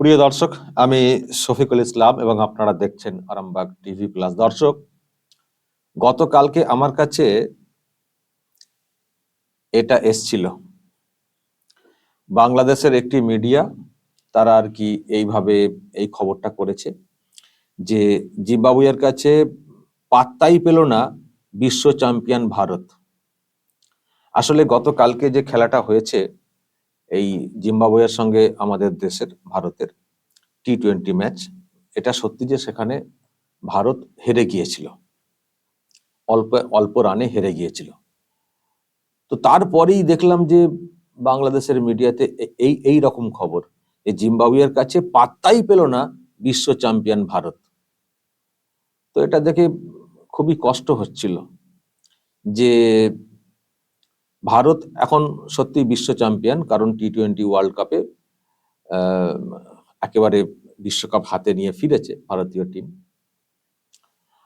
প্রিয় দর্শক, আমি শফিকুল ইসলাম এবং আপনারা দেখছেন আরামবাগ টিভি প্লাস। দর্শক, গতকালকে আমার কাছে এটা এসছিল। বাংলাদেশের একটি মিডিয়া, তারা আর কি এইভাবে এই খবরটা করেছে যে জিম্বাবুয়ের কাছে পাত্তাই পেল না বিশ্ব চ্যাম্পিয়ন ভারত। আসলে গতকালকে যে খেলাটা হয়েছে এই জিম্বাবুয়ের সঙ্গে আমাদের দেশের ভারতের টি টোয়েন্টি ম্যাচ এটা সত্যি যে সেখানে ভারত হেরে গিয়েছিল। অল্প অল্প রানে হেরে গিয়েছিল। তো তারপরেই দেখলাম যে বাংলাদেশের মিডিয়াতে এই এই রকম খবর যে জিম্বাবুয়ের কাছে পাত্তাই পেল না বিশ্ব চ্যাম্পিয়ন ভারত। তো এটা দেখে খুবই কষ্ট হচ্ছিল যে ভারত এখন সত্যি বিশ্ব চ্যাম্পিয়ন কারণ টি টোয়েন্টি ওয়ার্ল্ড কাপে একেবারে বিশ্বকাপ হাতে নিয়ে ফিরেছে ভারতীয় টিম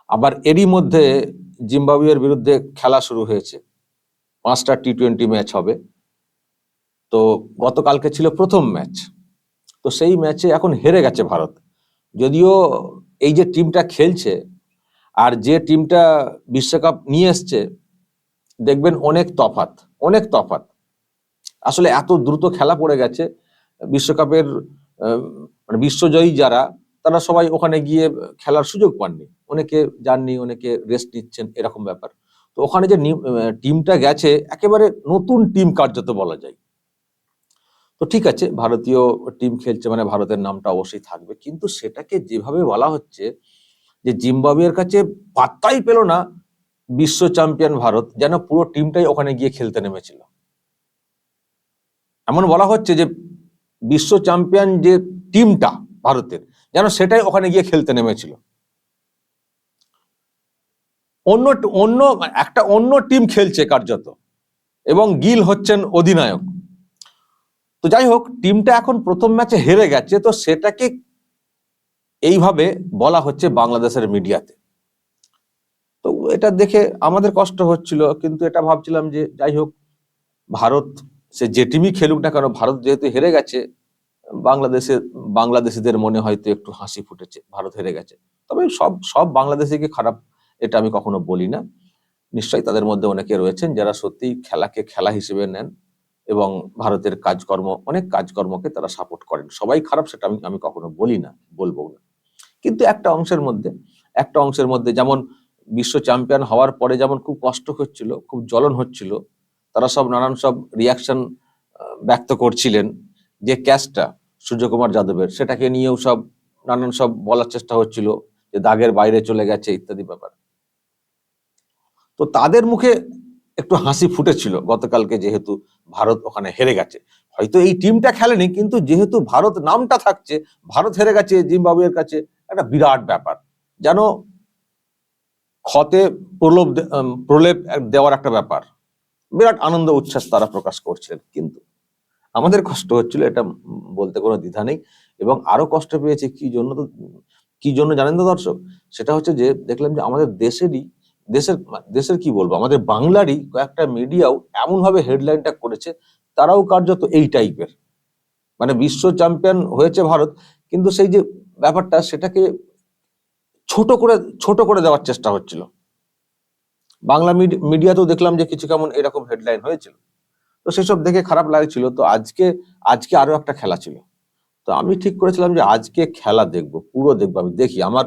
আবার এরই মধ্যে জিম্বাবুয়ের বিরুদ্ধে খেলা শুরু হয়েছে। পাঁচটা টি টোয়েন্টি ম্যাচ হবে। তো গতকালকে ছিল প্রথম ম্যাচ তো সেই ম্যাচে এখন হেরে গেছে ভারত। যদিও এই যে টিমটা খেলছে, আর যে টিমটা বিশ্বকাপ নিয়ে এসছে দেখবেন অনেক তফাত অনেক তফাত আসলে এত দ্রুত খেলা পড়ে গেছে, বিশ্বকাপের মানে বিশ্বজয়ী যারা, তারা সবাই ওখানে গিয়ে খেলার সুযোগ পাননি। অনেকে যাননি, অনেকে রেস্ট নিচ্ছেন, এরকম ব্যাপার। তো ওখানে যে টিমটা গেছে, একেবারে নতুন টিম কার্যত বলা যায়। তো ঠিক আছে, ভারতীয় টিম খেলছে মানে ভারতের নামটা অবশ্যই থাকবে। কিন্তু সেটাকে যেভাবে বলা হচ্ছে, যে জিম্বাবুয়ের কাছে পাত্তাই পেল না বিশ্ব চ্যাম্পিয়ন ভারত, যেন পুরো টিমটাই ওখানে গিয়ে খেলতে নেমেছিল। এমন বলা হচ্ছে যে, বিশ্ব চ্যাম্পিয়ন যে টিমটা ভারতের, যেন সেটাই ওখানে গিয়ে খেলতে নেমেছিল। অন্য অন্য, একটা অন্য টিম খেলছে কার্যত, এবং গিল হচ্ছেন অধিনায়ক। তো যাই হোক, টিমটা এখন প্রথম ম্যাচে হেরে গেছে, তো সেটাকে এইভাবে বলা হচ্ছে বাংলাদেশের মিডিয়াতে। তো এটা দেখে আমাদের কষ্ট হচ্ছিল, কিন্তু এটা ভাবছিলাম যে যাই হোক, ভারত, সে যে টিমই খেলুক না কেন, ভারত যেহেতু হেরে গেছে, বাংলাদেশে, বাংলাদেশিদের মনে হয়তো একটু হাসি ফুটেছে, ভারত হেরে গেছে। তবে সব সব বাংলাদেশিকে খারাপ, এটা আমি কখনো বলি না। নিশ্চয়ই তাদের মধ্যে অনেকে রয়েছেন যারা সত্যি খেলাকে খেলা হিসেবে নেন এবং ভারতের কাজকর্ম, অনেক কাজকর্মকে তারা সাপোর্ট করেন। সবাই খারাপ সেটা আমি আমি কখনো বলি না বলব না। কিন্তু একটা অংশের মধ্যে, একটা অংশের মধ্যে যেমন বিশ্ব চ্যাম্পিয়ন হওয়ার পরে যেমন খুব কষ্ট হচ্ছিল, খুব জ্বলন হচ্ছিল, তারা সব নানান সব রিয়াকশন ব্যক্ত করছিলেন যে ক্যাচটা সূর্যকুমার যাদবের, সেটাকে নিয়েও সব নানান সব বলার চেষ্টা হচ্ছিল যে দাগের বাইরে চলে গেছে ইত্যাদি ব্যাপার। তো তাদের মুখে একটু হাসি ফুটেছিল গতকালকে যেহেতু ভারত ওখানে হেরে গেছে। হয়তো এই টিমটা খেলেনি, কিন্তু যেহেতু ভারত নামটা থাকছে, ভারত হেরে গেছে জিম্বাবুয়ের কাছে, একটা বিরাট ব্যাপার। যেন ক্ষতে প্রলোভ প্রলেপ দেওয়ার একটা ব্যাপার। বিরাট আনন্দ, উচ্ছ্বাস তারা প্রকাশ করছিলেন কিন্তু। আমাদের কষ্ট হচ্ছিল, এটা বলতে কোনো দ্বিধা নেই, এবং আরও কষ্ট পেয়েছে কি জন্য তো, কি জন্য জানেন তো দর্শক? সেটা হচ্ছে যে, দেখলাম যে আমাদের দেশেরই, দেশের দেশের কি বলব, আমাদের বাংলারই কয়েকটা মিডিয়াও এমন ভাবে হেডলাইনটা করেছে, তারাও কার্যত এই টাইপের। মানে বিশ্ব চ্যাম্পিয়ন হয়েছে ভারত, কিন্তু সেই যে ব্যাপারটা, সেটাকে ছোট করে ছোট করে দেওয়ার চেষ্টা হচ্ছিল। বাংলা মিডি- মিডিয়াতেও দেখলাম যে কিছু কেমন এরকম হেডলাইন হয়েছিল। তো সেসব দেখে খারাপ লাগছিল। তো আজকে আজকে আরও একটা খেলা ছিল। তো আমি ঠিক করেছিলাম যে আজকে খেলা দেখব, পুরো দেখব। আমি দেখি, আমার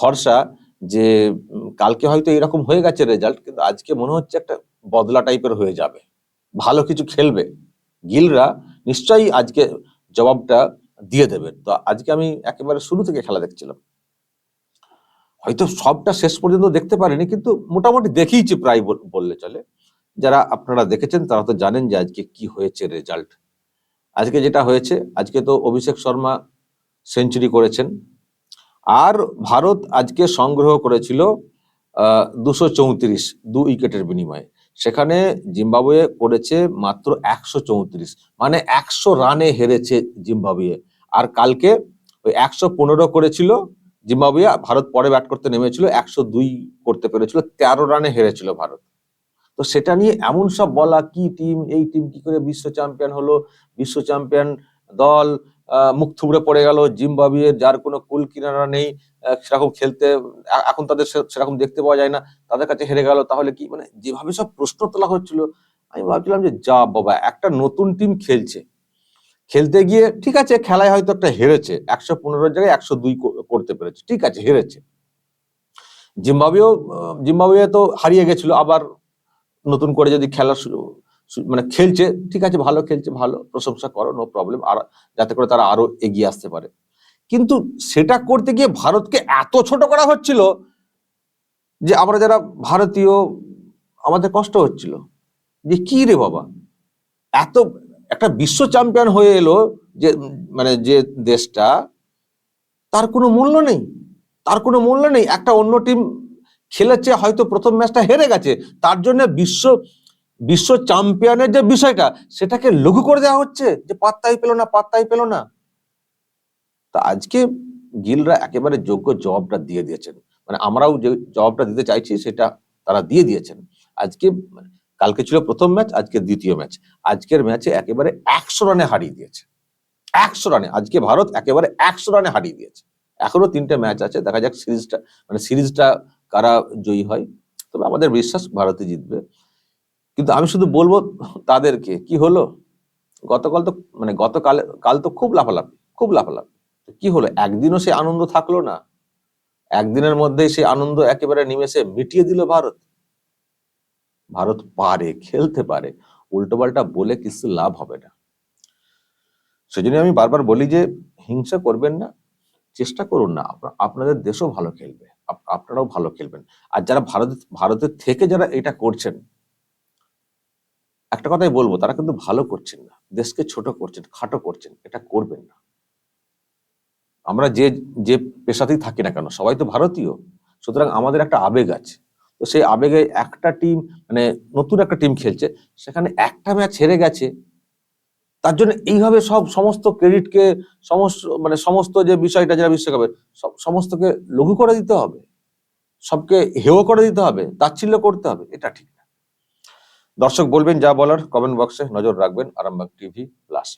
ভরসা যে কালকে হয়তো এরকম হয়ে গেছে রেজাল্ট কিন্তু আজকে মনে হচ্ছে একটা বদলা টাইপের হয়ে যাবে। ভালো কিছু খেলবে। গিলরা নিশ্চয়ই আজকে জবাবটা দিয়ে দেবে। তো আজকে আমি একেবারে শুরু থেকে খেলা দেখছিলাম। হয়তো সবটা শেষ পর্যন্ত দেখতে পারিনি, কিন্তু মোটামুটি দেখিয়েছি প্রায় বললে চলে। যারা আপনারা দেখেছেন তারা তো জানেন যে আজকে কি হয়েছে রেজাল্ট আজকে যেটা হয়েছে, আজকে তো অভিষেক শর্মা সেঞ্চুরি করেছেন। আর ভারত আজকে সংগ্রহ করেছিল দুশো চৌত্রিশ, দু উইকেটের বিনিময়ে। সেখানে জিম্বাবুয়ে করেছে মাত্র একশো চৌত্রিশ মানে একশো রানে হেরেছে জিম্বাবুয়ে। আর কালকে ওই একশো পনেরো করেছিল জিম্বাবুয়ে ভারত পরে ব্যাট করতে নেমেছিল, একশো দুই করতে পেরেছিল, তেরো রানে হেরেছিল ভারত। তো সেটা নিয়ে এমন সব বলা, কি টিম এই টিম কি করে বিশ্ব চ্যাম্পিয়ন হলো, বিশ্ব চ্যাম্পিয়ন দল মুখ থুবড়ে পড়ে গেল জিম্বাবুয়ের যার কোনো কুল কিনারা নেই সেরকম খেলতে এখন তাদের সেরকম দেখতে পাওয়া যায় না, তাদের কাছে হেরে গেল, তাহলে কি মানে যেভাবে সব প্রশ্ন তোলা হচ্ছিল, আমি ভাবছিলাম যে, যা বাবা, একটা নতুন টিম খেলছে। খেলতে গিয়ে, ঠিক আছে, খেলায় হয়তো একটা হেরেছে, একশো পনেরোর জায়গায় একশো দুই করতে পেরেছে, ঠিক আছে, হেরেছে। জিম্বাবুয়েও জিম্বাবুয়ে তো হারিয়ে গেছিল, আবার নতুন করে যদি খেলা মানে খেলছে, ঠিক আছে, ভালো খেলছে, ভালো, প্রশংসা করো নো প্রবলেম আর যাতে করে তারা আরও এগিয়ে আসতে পারে। কিন্তু সেটা করতে গিয়ে ভারতকে এত ছোট করা হচ্ছিল যে আমরা যারা ভারতীয়, আমাদের কষ্ট হচ্ছিল। যে কি রে বাবা? এত একটা বিশ্ব চ্যাম্পিয়ন হয়ে এলো যে মানে যে দেশটা, তার কোনো মূল্য নেই। তার কোনো মূল্য নেই। একটা অন্য টিম খেলেছে, হয়তো প্রথম ম্যাচটা হেরে গেছে। তার জন্য বিশ্ব বিশ্ব চ্যাম্পিয়নের যে বিষয়টা, সেটাকে লঘু করে দেওয়া হচ্ছে যে পাত্তাই পেল না, পাত্তাই পেল না। তা আজকে গিলরা একেবারে যোগ্য জবাবটা দিয়ে দিয়েছেন। মানে আমরাও যে জবাবটা দিতে চাইছি, সেটা তারা দিয়ে দিয়েছেন। আজকে কালকে ছিল প্রথম ম্যাচ, আজকে দ্বিতীয় ম্যাচ। আজকের ম্যাচে একেবারে একশো রানে হারিয়ে দিয়েছে। একশো রানে, আজকে ভারত একেবারে একশো রানে হারিয়ে দিয়েছে। এখনও তিনটে ম্যাচ আছে, দেখা যাক সিরিজটা মানে সিরিজটা কারা জয়ী হয়। তবে আমাদের বিশ্বাস ভারতে জিতবে। কিন্তু আমি শুধু বলব তাদেরকে, কি হলো? গতকাল তো মানে গতকাল, কাল তো খুব লাফালাফি খুব লাফালাফি। কি হলো? একদিনও সে আনন্দ থাকল না? একদিনের মধ্যেই সেই আনন্দ একেবারে নিমেষে মিটিয়ে দিল ভারত। ভারত পারে, খেলতে পারে উল্টোপাল্টা বলে কিছু লাভ হবে না। সেজন্য আমি বারবার বলি যে, হিংসা করবেন না, চেষ্টা করুন না। আপনা- আপনাদের দেশও ভালো খেলবে, আপ- আপনারাও ভালো খেলবেন। আর যারা ভারত, ভারতের থেকে যারা এটা করছেন, একটা কথাই বলব, তারা কিন্তু ভালো করছেন না। দেশকে ছোট করছেন, খাটো করছেন, এটা করবেন না। আমরা যে যে পেশাতেই থাকি না কেন, সবাই তো ভারতীয়। সুতরাং আমাদের একটা আবেগ আছে। তো সেই আবেগে একটা টিম মানে নতুন একটা টিম খেলছে। সেখানে একটা ম্যাচ হেরে গেছে। তার জন্য এইভাবে সব সমস্ত ক্রেডিটকে সমস্ত মানে সমস্ত যে বিষয়টা যারা বিশ্বকাপের, সব, সমস্তকে লঘু করে দিতে হবে। সবকে হেও করে দিতে হবে, তাচ্ছিল্য করতে হবে, এটা ঠিক না। দর্শক বলবেন যা বলার কমেন্ট বক্সে নজর রাখবেন আরামবাগ টিভি প্লাস